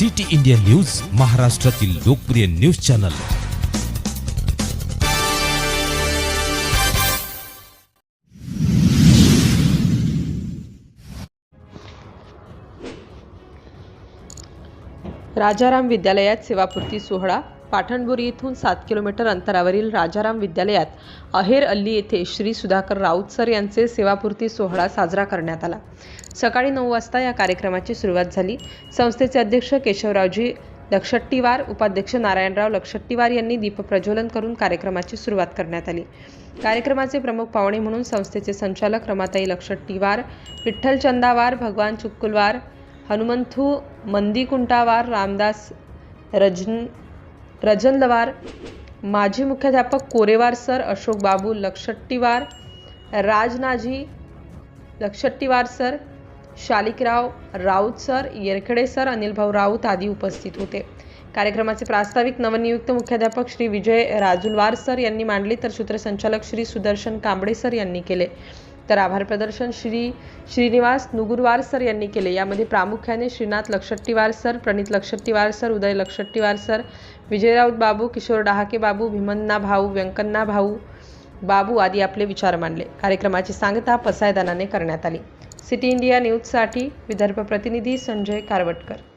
City India news महाराष्ट्रातील लोकप्रिय news channel. Rajaram विद्यालयात सेवापूर्ती सोहळा पाठणबुरी येथून सात किलोमीटर अंतरावरील राजाराम विद्यालयात अहेर अल्ली येथे श्री सुधाकर राऊत सर यांचे सेवापूर्ती सोहळा साजरा करण्यात आला. सकाळी नऊ वाजता या कार्यक्रमाची सुरुवात झाली. संस्थेचे अध्यक्ष केशवरावजी लक्षट्टीवार उपाध्यक्ष नारायणराव लक्षट्टीवार यांनी दीपप्रज्वलन करून कार्यक्रमाची सुरुवात करण्यात आली. कार्यक्रमाचे प्रमुख पाहुणे म्हणून संस्थेचे संचालक रमाताई लक्षट्टीवार विठ्ठल चंदावार भगवान चुक्कुलवार हनुमंथू मंदिकुंटावार रामदास रजन रजन लवार माजी मुख्याध्यापक कोरेवार सर अशोक बाबू Lakshattiwar राजनाजी Lakshattiwar sir Shalikrao Raut sir Yerkhede sir अनिलभाऊ Raut आदी उपस्थित होते. कार्यक्रमाचे प्रास्ताविक नवनियुक्त मुख्याध्यापक श्री विजय राजुलवार सर यांनी मांडले तर सूत्रसंचालक श्री सुदर्शन कांबळे सर यांनी केले. तर आभार प्रदर्शन श्री श्रीनिवास नुगुरवार सर यांनी केले. यामध्ये प्रामुख्याने Shrinath Lakshattiwar sir Pranit Lakshattiwar sir Uday Lakshattiwar sir Vijay Raut बाबू किशोर डहाके बाबू भीमन्ना भाऊ व्यंकन्ना भाऊ बाबू आदी आपले विचार मांडले. कार्यक्रमाची सांगता पसायदानाने करण्यात आली. सिटी इंडिया न्यूजसाठी विदर्भ प्रतिनिधी संजय कारवटकर.